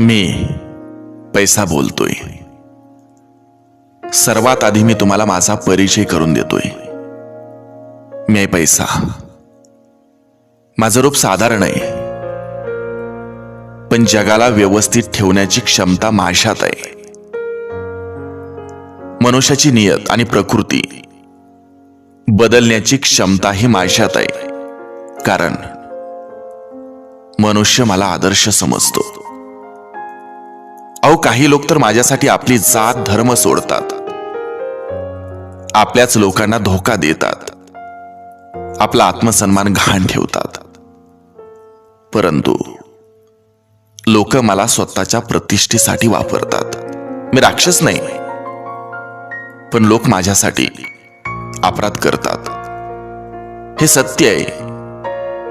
मी पैसा बोलतोय. सर्वात आधी मी तुम्हाला माझा परिचय करून देतोय. मी आहे पैसा. माझं रूप साधारण आहे. पण जगाला व्यवस्थित ठेवण्याची क्षमता माझ्यात आहे. मनुष्याची नियत आणि प्रकृती बदलण्याची क्षमताही माझ्यात आहे. कारण मनुष्य मला आदर्श समजतो. अहो काही लोक तर माझ्यासाठी आपली जात धर्म सोडतात. आपल्याच लोकांना धोका देतात. आपला आत्मसन्मान घाण ठेवतात. परंतु लोक मला स्वतःच्या प्रतिष्ठेसाठी वापरतात. मी राक्षस नाही पण लोक माझ्यासाठी अपराध करतात. हे सत्य आहे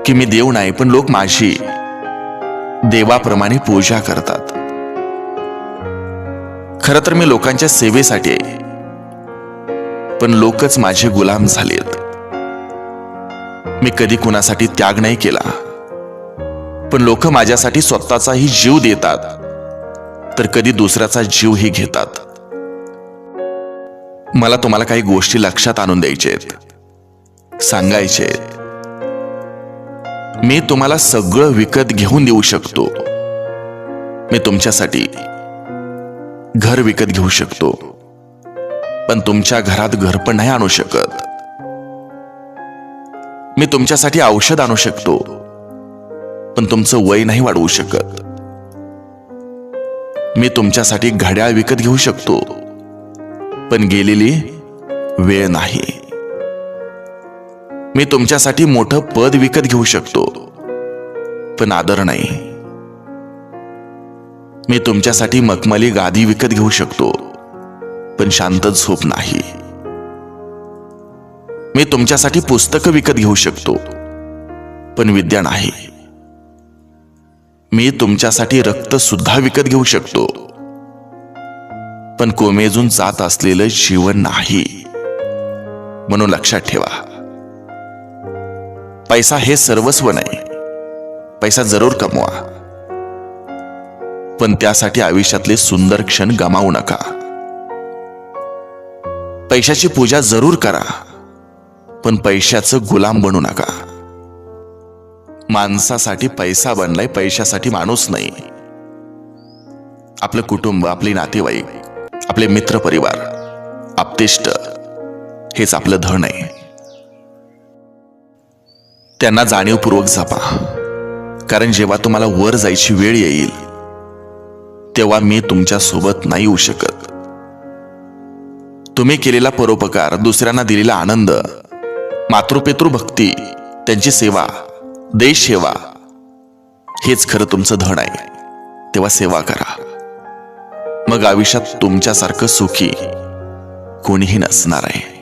की मी देव नाही पण लोक माझी देवाप्रमाणे पूजा करतात. खरं तर मी लोकांच्या सेवेसाठी आहे. पण लोकच माझे गुलाम झालेत. मी कधी कुणासाठी त्याग नाही केला. पण लोक माझ्यासाठी स्वतःचाही जीव देतात. तर कधी दुसऱ्याचा जीवही घेतात. मला तुम्हाला काही गोष्टी लक्षात आणून द्यायचे आहेत. सांगायचे आहेत. मी तुम्हाला सगळं विकत घेऊन देऊ शकतो. मी तुमच्यासाठी घर विकत घेऊ शकतो. पण तुमच्या घरात घर पण नाही आणू शकत. मी तुमच्यासाठी औषध आणू शकतो. पण तुमचं वय नाही वाढवू शकत. मी तुमच्यासाठी घड्याळ विकत घेऊ शकतो. पण गेलेली वेळ नाही. मी तुमच्यासाठी मोठं पद विकत घेऊ शकतो. पण आदर नाही. मी तुमच्यासाठी मखमली गादी विकत घेऊ शकतो पण शांत झोप नाही. मी तुमच्यासाठी पुस्तकं विकत घेऊ शकतो पण विद्या नाही. मी तुमच्यासाठी रक्त सुद्धा विकत घेऊ शकतो पण कोमेजून जात असलेलं जीवन नाही. म्हणून लक्षात ठेवा. पैसा हे सर्वस्व नाही. पैसा जरूर कमवा. पण त्यासाठी आयुष्यातले सुंदर क्षण गमावू नका. पैशाची पूजा जरूर करा पण पैशाचं गुलाम बनू नका. माणसासाठी पैसा बनलाय पैशासाठी माणूस नाही. आपलं कुटुंब आपले नातेवाईक आपले मित्र परिवार आपतिष्ट हेच आपलं धन आहे. त्यांना जाणीवपूर्वक जपा कारण जेव्हा तुम्हाला वर जायची वेळ येईल तेव्हा मी तुमच्यासोबत नाही येऊ शकत. तुम्ही केलेला परोपकार दुसऱ्यांना दिलेला आनंद मातृपितृ भक्ती त्यांची सेवा देश सेवा हेच खरं तुमचं धन आहे. तेव्हा सेवा करा. मग आयुष्यात तुमच्यासारखं सुखी कोणीही नसणार आहे.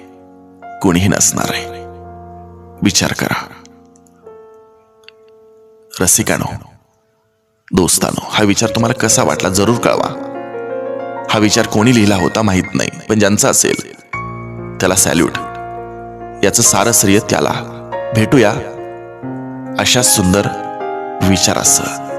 कोणीही नसणार आहे. विचार करा. रसिकानो दोस्तानो हा विचार तुम्हाला कसा वाटला जरूर कळवा. हा विचार कोणी लिहिला होता माहीत नाही पण ज्यांचा असेल त्याला सॅल्यूट याचं सारं श्रेय त्याला. भेटूया अशा सुंदर विचारासह.